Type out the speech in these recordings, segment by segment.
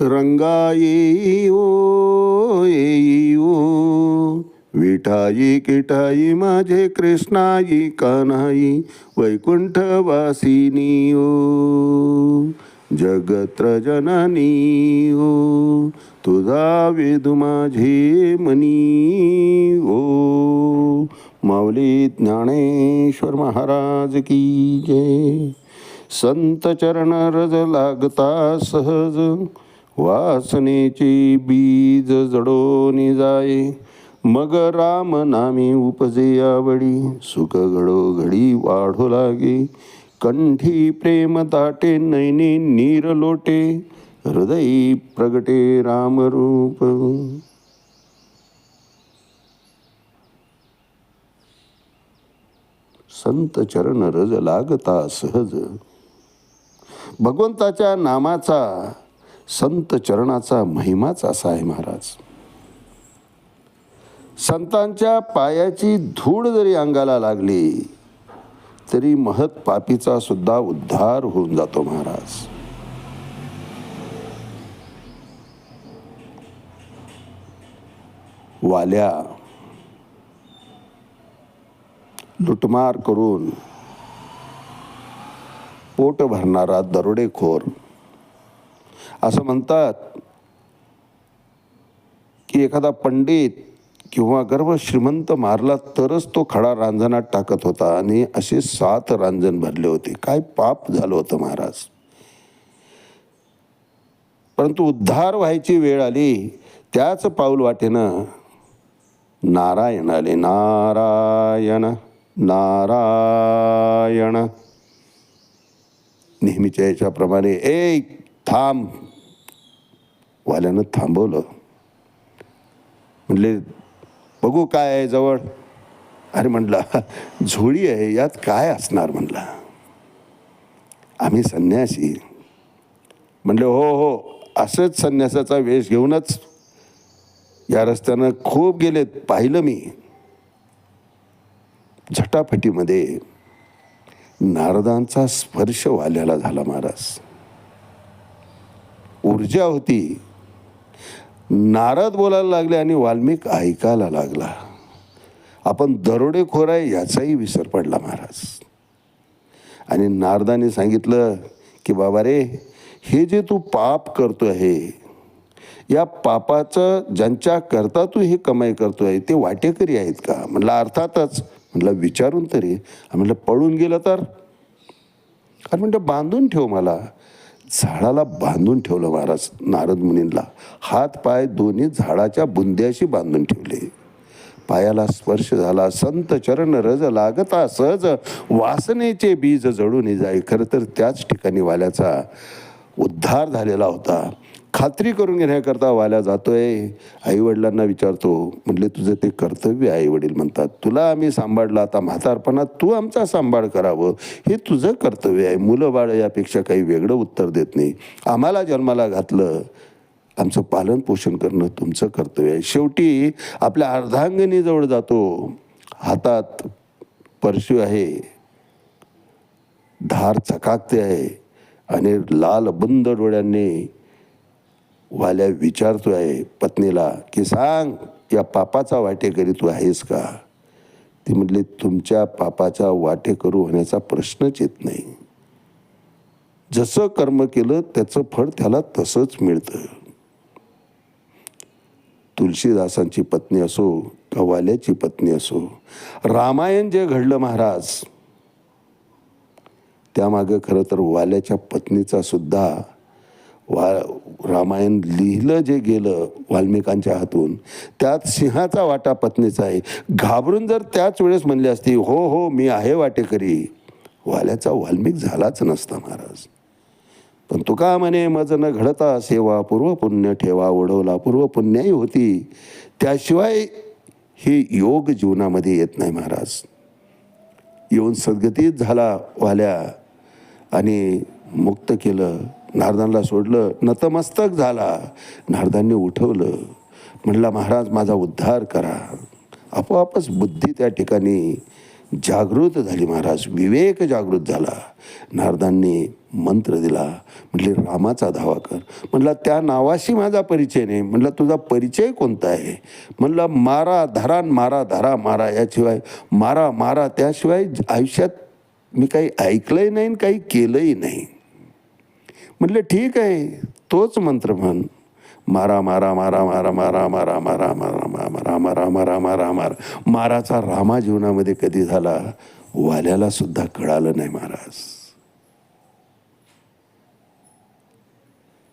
रंगा येई ओ येई ओ विठाई किठाई माझे कृष्णाई कान्हाई वैकुंठवासिनी ओ जगत्र जननी ओ तुझा वेदू माझे मनी ओ माऊली ज्ञानेश्वर महाराज की जय। संत चरण रज लागता सहज। वासनेची बीज जडोनी निजाये मग राम नामी उपजे आवडी सुख घडोघडी घडी वाढू लागे. कंठी प्रेम ताटे नैने नीर लोटे. हृदयी प्रगटे रामरूप संत चरण रज लागता सहज. भगवंताच्या नामाचा संत चरणाचा महिमाच असा आहे महाराज. संतांच्या पायाची धूळ जरी अंगाला लागली तरी महत पापीचा सुद्धा उद्धार होऊन जातो महाराज. वाल्या लुटमार करून पोट भरणारा दरोडेखोर असं म्हणतात की एखादा पंडित किंवा गर्व श्रीमंत मारला तरच तो खडा रांजणात टाकत होता आणि असे सात रांजण भरले होते. काय पाप झालं होतं महाराज? परंतु उद्धार व्हायची वेळ आली. त्याच पाऊल वाटेनं नारायण आले. नारायण नारायण. नेहमीच्या याच्याप्रमाणे एक थांब. वाल्यानं थांबवलं. म्हणले बघू काय आहे जवळ. अरे म्हटला झोळी आहे यात काय असणार? म्हणला. आम्ही संन्यासी. म्हणले हो हो असंच संन्यासाचा वेश घेऊनच या रस्त्यानं खूप गेलेत पाहिलं मी. झटापटीमध्ये नारदांचा स्पर्श वाल्याला झाला महाराज. ऊर्जा होती. नारद बोलायला लागले आणि वाल्मिक ऐकायला लागला. आपण दरोडेखोर आहे याचाही विसर पडला महाराज. आणि नारदाने सांगितलं की बाबा रे हे जे तू पाप करतो आहे या पापाचं ज्यांच्या करता तू हे कमाई करतो आहे ते वाटेकरी आहेत का? म्हटलं अर्थातच. म्हटलं विचारून तरी. म्हटलं पळून गेलं तर? अरे म्हणलं बांधून ठेव मला. झाडाला बांधून ठेवलं महाराज नारद मुनींना हात पाय दोन्ही झाडाच्या बुंद्याशी बांधून ठेवले. पायाला स्पर्श झाला संत चरण रज लागता सहज. वासनेचे बीज जडून जाई. खरं तर त्याच ठिकाणी वाल्याचा उद्धार झालेला होता. खात्री करून घेण्याकरता वाल्या जातोय. आईवडिलांना विचारतो म्हटले तुझं ते कर्तव्य आई वडील म्हणतात. तुला आम्ही सांभाळलं आता म्हातारपणात तू आमचा सांभाळ करावं. हे तुझं कर्तव्य आहे. मुलं बाळ यापेक्षा काही वेगळं उत्तर देत नाही. आम्हाला जन्माला घातलं. आमचं पालनपोषण करणं तुमचं कर्तव्य आहे. शेवटी आपल्या अर्धांगिनीजवळ जातो. हातात परशू आहे. धार चकाकते आहे. आणि लाल बंद डोळ्यांनी वाल्या विचारतो आहे पत्नीला की सांग या पापाचा वाटेकरी तू आहेस का? ती म्हटली तुमच्या पापाचा वाटेकरू होण्याचा प्रश्नच येत नाही. जसं कर्म केलं त्याचं फळ त्याला तसंच मिळतं. तुलसीदासांची पत्नी असो का वाल्याची पत्नी असो रामायण जे घडलं महाराज त्यामागं खरं तर वाल्याच्या पत्नीचा सुद्धा वा रामायण लिहिलं जे गेलं वाल्मिकांच्या हातून त्यात सिंहाचा वाटा पत्नीचा आहे. घाबरून जर त्याच वेळेस म्हणली असती हो हो मी आहे वाटेकरी. वाल्याचा वाल्मिक झालाच नसता महाराज. पण तुका म्हणे मज न घडता सेवा पूर्व पुण्य ठेवा ओढवला पूर्व पुण्याही होती. त्याशिवाय हे योग जीवनामध्ये येत नाही महाराज. येऊन सद्गतीत झाला वाल्या आणि मुक्त केलं नारदांना सोडलं नतमस्तक झाला. नारदांनी उठवलं. म्हणला महाराज माझा उद्धार करा. आपोआपच बुद्धी त्या ठिकाणी जागृत झाली महाराज. विवेक जागृत झाला. नारदांनी मंत्र दिला. म्हटले रामाचा धावा कर. म्हटला त्या नावाशी माझा परिचय नाही. म्हटलं तुझा परिचय कोणता आहे? म्हटलं मारा धरान मारा धरा मारा याशिवाय मारा मारा त्याशिवाय आयुष्यात मी काही ऐकलंही नाही आणि काही केलंही नाही. म्हटलं ठीक आहे तोच मंत्र म्हण मारा मारा मारा मारा मारा मारा मारा मारा मारा मारा मारा मारा मारा माराचा रामा जीवनामध्ये कधी झाला वाल्याला सुद्धा कळालं नाही महाराज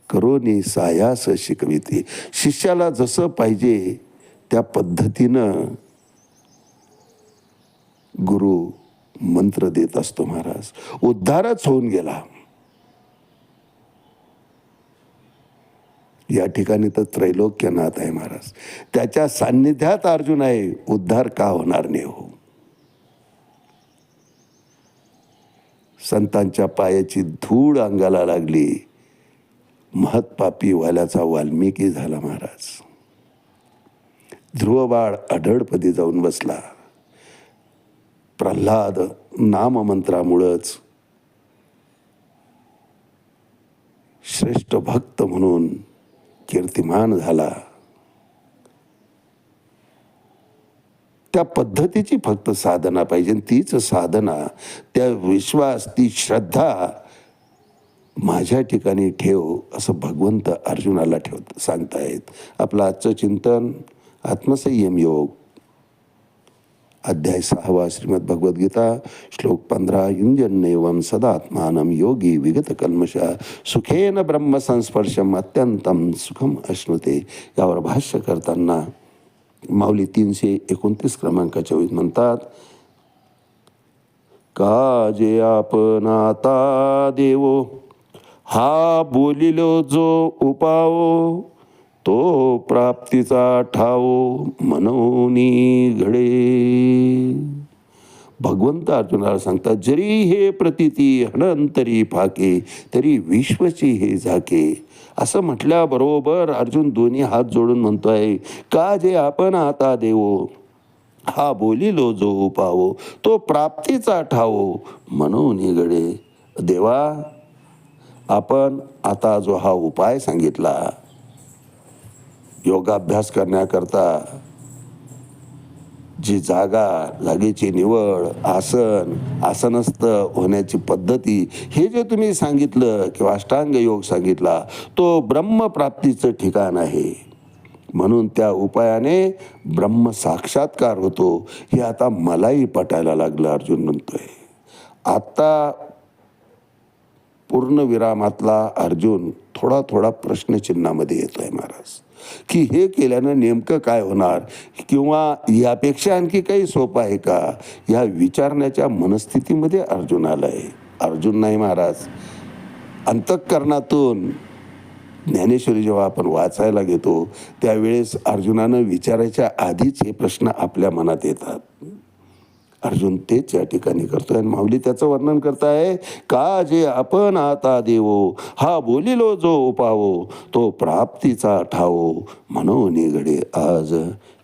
करोनी सायास शिकविते शिष्याला जसं पाहिजे त्या पद्धतीनं गुरु मंत्र देत असतो महाराज उद्धारच होऊन गेला या ठिकाणी तर त्रैलोक्यनाथ आहे महाराज. त्याच्या सान्निध्यात अर्जुन आहे उद्धार का होणार नाही हो? संतांच्या पायाची धूळ अंगाला लागली. महत्पापी वाल्याचा वाल्मिकी झाला महाराज. ध्रुवबाळ अढळपदी जाऊन बसला. प्रल्हाद नाममंत्रामुळंच श्रेष्ठ भक्त म्हणून कीर्तिमान झाला. त्या पद्धतीची फक्त साधना पाहिजे आणि तीच साधना त्या विश्वास ती श्रद्धा माझ्या ठिकाणी ठेव असं भगवंत अर्जुनाला ठेव सांगतायत. आपलं आजचं चिंतन आत्मसंयम योग अध्याय सहावा श्रीमद भगवद्गीता श्लोक पंधरा युंजन्नेवम सदात्मानम योगी विगत कल्मशा सुखेन ब्रह्म संस्पर्शम अत्यंतम सुखम अश्नुते यावर भाष्य करताना माऊली तीनशे एकोणतीस क्रमांकाच्या वेळी म्हणतात का जे आपण आता देवो हा बोलिलो जो उपावो तो प्राप्तीचा ठावो मनोनी घडे. भगवंत अर्जुनाला सांगतात जरी हे प्रतिती हणंतरी फाके तरी विश्वची हे झाके. असं म्हटल्याबरोबर अर्जुन दोन्ही हात जोडून म्हणतोय का जे आपण आता देवो हा बोलिलो जो उपावो तो प्राप्तीचा ठावो म्हणून घडे. देवा आपण आता जो हा उपाय सांगितला योगाभ्यास करण्याकरता जी जागा जागेची निवड आसन आसनस्थ होण्याची पद्धती हे जे तुम्ही सांगितलं किंवा अष्टांग योग सांगितला तो ब्रह्मप्राप्तीचं ठिकाण आहे. म्हणून त्या उपायाने ब्रह्म साक्षात्कार होतो. हे आता मलाही पटायला लागलं अर्जुन म्हणतोय. आत्ता पूर्ण विरामातला अर्जुन थोडा थोडा प्रश्नचिन्हामध्ये आहे महाराज. की हे केल्यानं नेमकं काय होणार? किंवा यापेक्षा आणखी काही सोपं आहे का? या विचारण्याच्या मनस्थितीमध्ये अर्जुन आलं आहे अर्जुन नाही महाराज. अंतःकरणातून ज्ञानेश्वरी जेव्हा आपण वाचायला घेतो त्यावेळेस अर्जुनानं विचारायच्या आधीच हे प्रश्न आपल्या मनात येतात. अर्जुन तेच या ठिकाणी करतोय आणि माऊली त्याचं वर्णन करताय का जे आपण आता देवो हा बोलिलो जो उपावो तो प्राप्तीचा ठावो म्हणून घडे आज